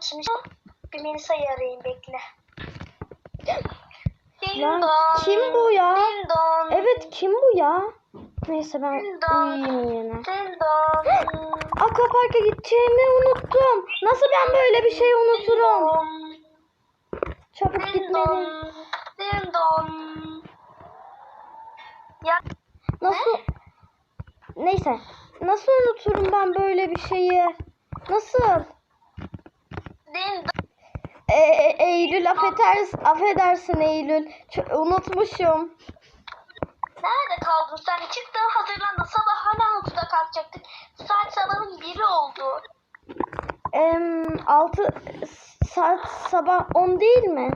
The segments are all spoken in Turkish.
kimmiş? Bir Melisa'yı arayayım bekle. Ding Lan dong. kim bu ya? Ding dong. Evet kim bu ya? Neyse ben Ding dong. uyuyayım yine. Ding dong. Aquapark'a gideceğimi unuttum. Nasıl ben böyle bir şey unuturum? Çabuk Ding gitmeliyim. dong. Ding dong. Ya Nasıl? Neyse. Nasıl unuturum ben böyle bir şeyi? Nasıl? Ee, Eylül affedersin, affedersin Eylül. Ç- unutmuşum. Nerede kaldın sen? Çıktın hazırlandın. Sabah hala 6'da kalkacaktık. Saat sabahın 1'i oldu. Em, 6 saat sabah 10 değil mi?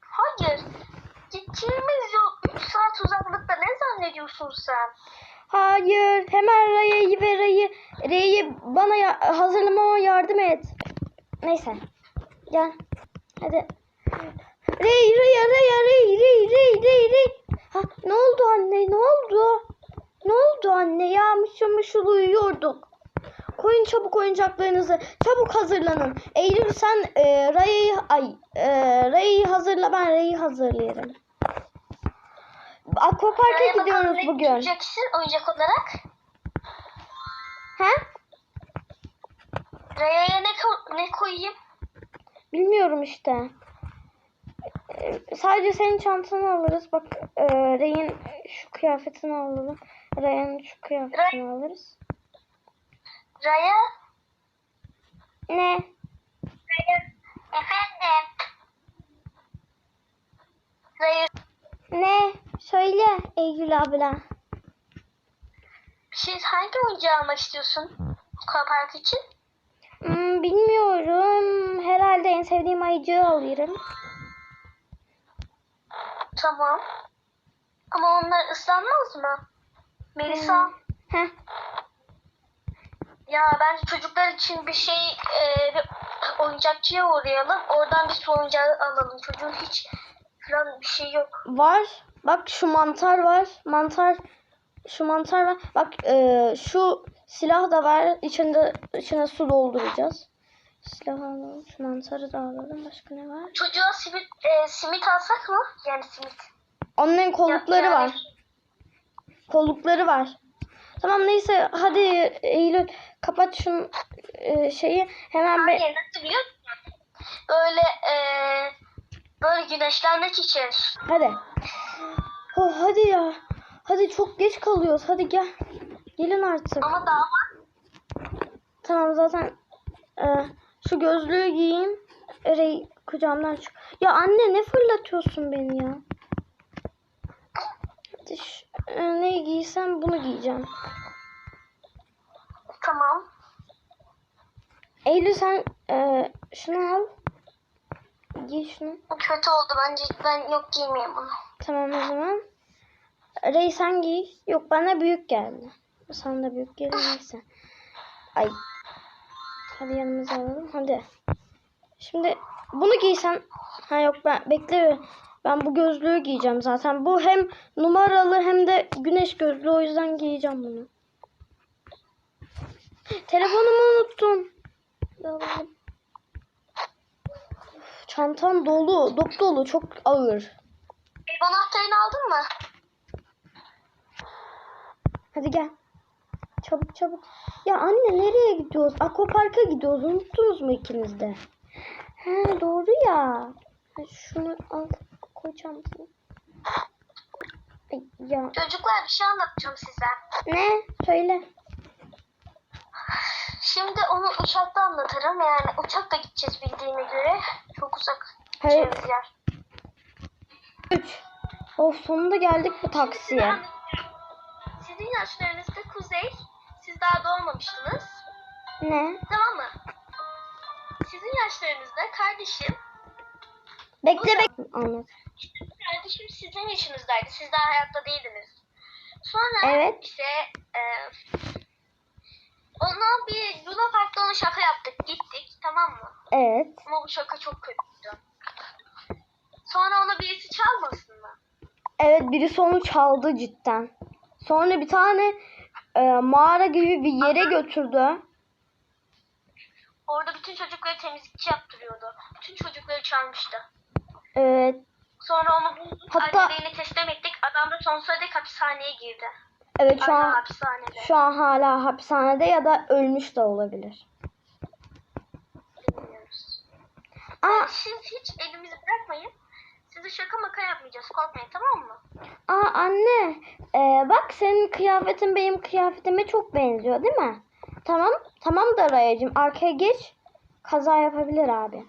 Hayır. Gideceğimiz yol 3 saat uzaklıkta. Ne zannediyorsun sen? Hayır. Hemen Raya'yı ve Ray'ı Ray'ı bana ya- hazırlamama yardım et. Neyse. Gel. Hadi. Ray, Ray'a, Ray'a, Ray, Ray, Ray, Ray, Ray. Ha, ne oldu anne? Ne oldu? Ne oldu anne? Ya mışıl mışıl uyuyorduk. Koyun çabuk oyuncaklarınızı. Çabuk hazırlanın. Eylül sen e, Ray'ı ay e, Ray'ı hazırla ben Ray'ı Raya bakalım gidiyoruz bugün. gideceksin oyuncak olarak? He? Raya'ya ne, ko- ne koyayım? Bilmiyorum işte. Ee, Sadece senin çantanı alırız. Bak e, Ray'in şu kıyafetini alalım. Ray'ın şu kıyafetini alırız. Raya? Ne? Raya. Efendim? Raya Ne? Söyle Eylül abla. şey hangi oyuncağı almak istiyorsun? Aquapark için? Hmm, bilmiyorum. Herhalde en sevdiğim ayıcığı alırım. Tamam. Ama onlar ıslanmaz mı? Melisa. Heh. Ya bence çocuklar için bir şey e, bir oyuncakçıya uğrayalım. Oradan bir su oyuncağı alalım. Çocuğun hiç falan bir şey yok. Var. Bak şu mantar var. Mantar. Şu mantar var. Bak e, şu silah da var. İçinde içine su dolduracağız. Silah alalım. Şu mantarı da alalım. Başka ne var? Çocuğa simit, e, simit alsak mı? Yani simit. Onun kollukları yani- var. Kollukları var. Tamam neyse hadi Eylül kapat şu e, şeyi hemen be Hayır nasıl biliyor musun? Böyle e, böyle güneşlenmek için. hadi. Oh hadi ya. Hadi çok geç kalıyoruz. Hadi gel. Gelin artık. Ama daha var. Tamam zaten e, şu gözlüğü giyeyim. Erey kucağımdan çık. Ya anne ne fırlatıyorsun beni ya? E, ne giysem bunu giyeceğim. Tamam. Eylül sen e, şunu al. Giy şunu. Kötü oldu bence. Ben yok giymeyeyim bunu. Tamam o zaman. Rey sen giy. Yok bana büyük geldi. Sana da büyük gelir neyse. Ay. Hadi yanımıza alalım. Hadi. Şimdi bunu giysen. Ha yok ben bekle. Ben bu gözlüğü giyeceğim zaten. Bu hem numaralı hem de güneş gözlüğü. O yüzden giyeceğim bunu. Telefonumu unuttum. Alalım. Çantam dolu. Dop dolu. Çok ağır. Anahtarını aldın mı? Hadi gel. Çabuk çabuk. Ya anne nereye gidiyoruz? Aquapark'a gidiyoruz. Unuttunuz mu ikiniz de? He doğru ya. Şunu al. Koy çantaya. Ay, Ya Çocuklar bir şey anlatacağım size. ne? Söyle. Şimdi onu uçakta anlatırım. Yani uçakta gideceğiz bildiğine göre. Çok uzak Hayır. yer. 3. Of sonunda geldik bu taksiye. Sizin yaşlarınızda Kuzey, siz daha doğmamıştınız. Ne? Tamam mı? Sizin yaşlarınızda kardeşim, Bekle bekle. Anlat. kardeşim sizin yaşınızdaydı. Siz daha hayatta değildiniz. Sonra Evet. işte e, ona bir Luna Park'ta ona şaka yaptık. Gittik tamam mı? Evet. Ama bu şaka çok kötüydü. Sonra ona birisi çalmasın mı? Evet birisi onu çaldı cidden. Sonra bir tane e, mağara gibi bir yere götürdü. Orada bütün çocukları temizlikçi yaptırıyordu. Bütün çocukları çağırmıştı. Evet. Sonra onu bulduk. Hatta- Ailelerine teslim ettik. Adam da sonsuza dek hapishaneye girdi. Evet şu Hala an hapishanede. şu an hala hapishanede ya da ölmüş de olabilir. Bilmiyoruz. Aa, Siz hiç elimizi bırakmayın. Size şaka maka yapmayacağız. Korkmayın tamam mı? aa anne. Ee, bak senin kıyafetin benim kıyafetime çok benziyor değil mi? Tamam. Tamam da Rayacığım arkaya geç. Kaza yapabilir abi.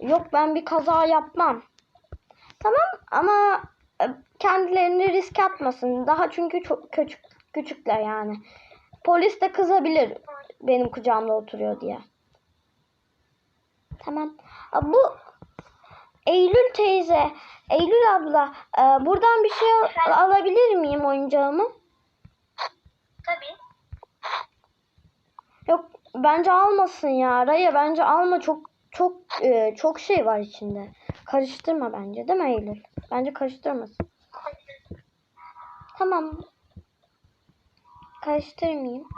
Yok ben bir kaza yapmam. Tamam ama e, kendilerini risk atmasın. Daha çünkü çok küçük küçükler yani. Polis de kızabilir benim kucağımda oturuyor diye. Tamam. Bu Eylül teyze, Eylül abla, e, buradan bir şey Efendim? alabilir miyim oyuncağımı? Tabii. Yok bence almasın ya. Raya bence alma çok çok e, çok şey var içinde. Karıştırma bence değil mi Eylül? Bence karıştırmasın. Tamam. Karıştırmayayım.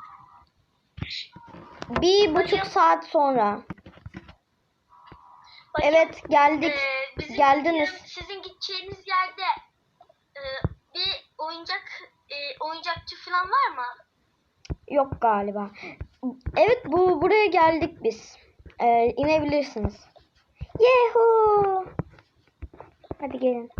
Bir buçuk saat sonra. Bakın, Evet geldik. Ee, bizim Geldiniz. Sizin gideceğiniz yerde e, bir oyuncak e, oyuncakçı falan var mı? Yok galiba. Evet bu buraya geldik biz. Ee, inebilirsiniz. Yehu. Hadi gelin.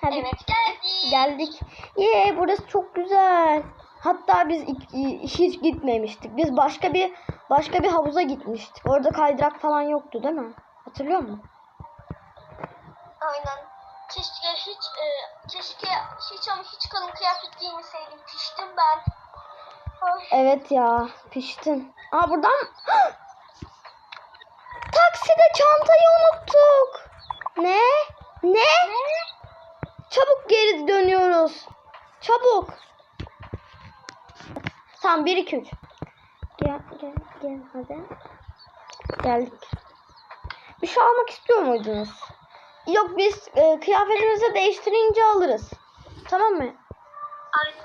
Hadi. Evet geldik. Geldik. Ye burası çok güzel. Hatta biz hiç gitmemiştik. Biz başka bir başka bir havuza gitmiştik. Orada kaydırak falan yoktu değil mi? Hatırlıyor musun? Aynen. Keşke hiç e, keşke hiç ama hiç kalın kıyafet giymeseydim. Piştim ben. Ay. Evet ya piştin. Aa buradan takside çantayı unuttuk. Ne? Ne? Çabuk geri dönüyoruz. Çabuk. Tamam 1 2 3. Gel gel gel hadi. Geldik. Bir şey almak istiyor muydunuz? Yok biz e, kıyafetimizi değiştirince alırız. Tamam mı? Aynen.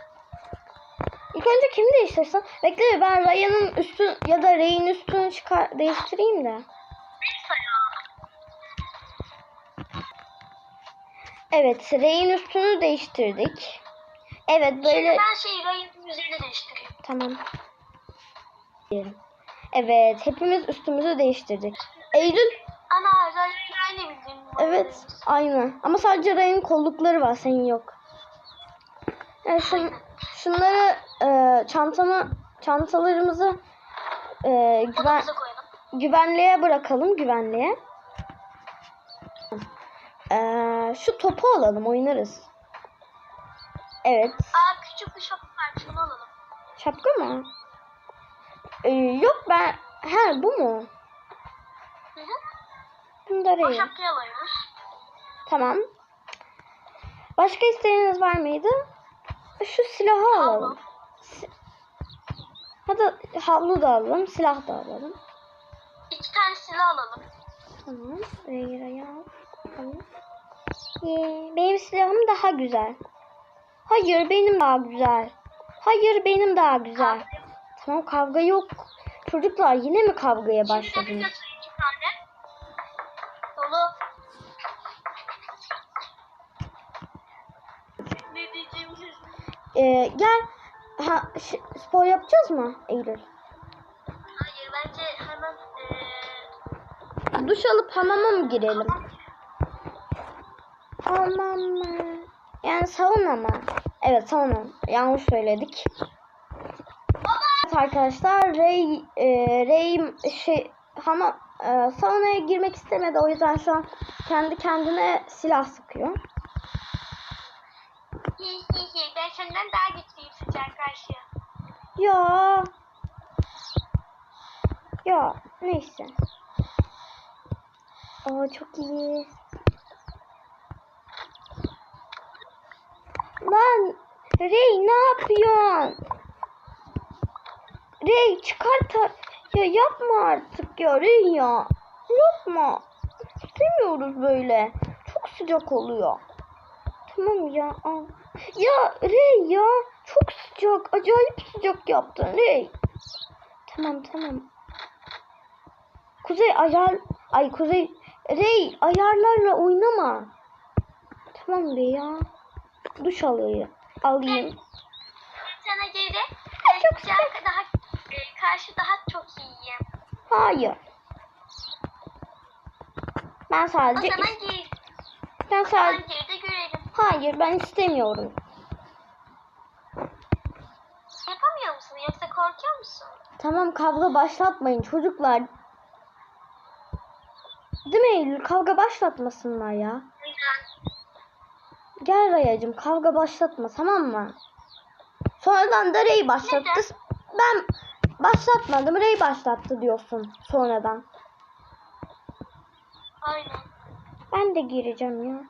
İlk önce kim değiştirsin? Bekle ben Ryan'ın üstü ya da Ray'in üstünü çıkar değiştireyim de. Evet Ray'in üstünü değiştirdik. Evet böyle Ben şeyi rayın üzerine değiştireyim. tamam. Diyelim. Evet hepimiz üstümüzü değiştirdik. Eylül Ana rayın aynı bildiğin. evet aynı ama sadece Ray'ın kollukları var senin yok. Yani şun, şunları e, çantamı çantalarımızı e, güven, güvenliğe bırakalım güvenliğe. Ee, şu topu alalım oynarız. Evet. Aa küçük bir şapka var. Şunu alalım. Şapka mı? Ee, yok ben... He bu mu? Hı hı. Bunu da O arayayım. şapkayı alıyoruz. Tamam. Başka isteğiniz var mıydı? Şu silahı alalım. Si- Hadi havlu da alalım, silah da alalım. İki tane silah alalım. Tamam. Al. Tamam. Yee, benim silahım daha güzel. Hayır benim daha güzel. Hayır benim daha güzel. Tamam kavga yok. Çocuklar yine mi kavgaya başladınız? Ee, gel. Ha, spor yapacağız mı Eylül? Hayır bence hemen eee Duş alıp hamama mı girelim? Hamam mı? Yani sauna mı? Evet sauna. Yanlış söyledik. Arkadaşlar Ray, e, Ray şey hama e, saunaya girmek istemedi. O yüzden şu an kendi kendine silah sıkıyor. ben senden daha güçlüyüm sıcak karşıya. Ya. Ya neyse. Aa çok iyi. Lan Rey ne yapıyorsun? Rey çıkar ta- ya yapma artık ya Rey ya. Yapma. İstemiyoruz böyle. Çok sıcak oluyor. Tamam ya al. Ya Rey ya çok sıcak. Acayip sıcak yaptın Rey. Tamam tamam. Kuzey ayar... Ay Kuzey... Rey ayarlarla oynama. Tamam be ya. Duş alayım. Alayım. Sana geri. çok Sıcak karşı daha çok iyiyim. Hayır. Ben O sadece... zaman gir. Ben O sadece... gir de görelim. Hayır ben istemiyorum. Yapamıyor musun yoksa korkuyor musun? Tamam kavga başlatmayın çocuklar. Değil mi Eylül? Kavga başlatmasınlar ya. Neden? Gel Rayacığım kavga başlatma tamam mı? Sonradan da Ray başlattı. Neden? Ben başlatmadım Ray başlattı diyorsun sonradan. Aynen. Ben de gireceğim ya.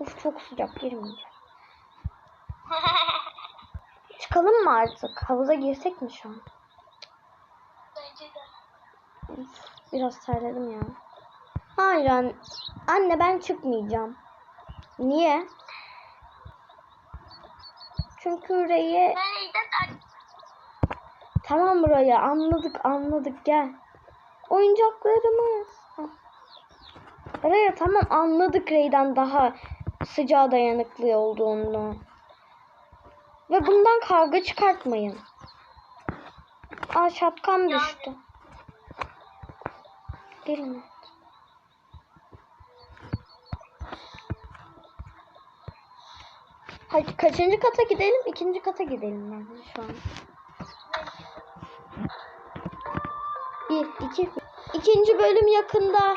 Uf çok sıcak girmeyeceğim. Çıkalım mı artık? Havuza girsek mi şu an? Bence de. Biraz terledim ya. Hayır an- anne ben çıkmayacağım. Niye? Çünkü Ray'e Ben Rey'den Tamam buraya anladık anladık gel. Oyuncaklarımız. Hah. Raya tamam anladık Ray'den daha sıcağa dayanıklı olduğunu. Ve bundan kavga çıkartmayın. Aa şapkam düştü. Gelin. Kaçıncı kata gidelim? İkinci kata gidelim bence şu an. Bir, iki. İkinci bölüm yakında.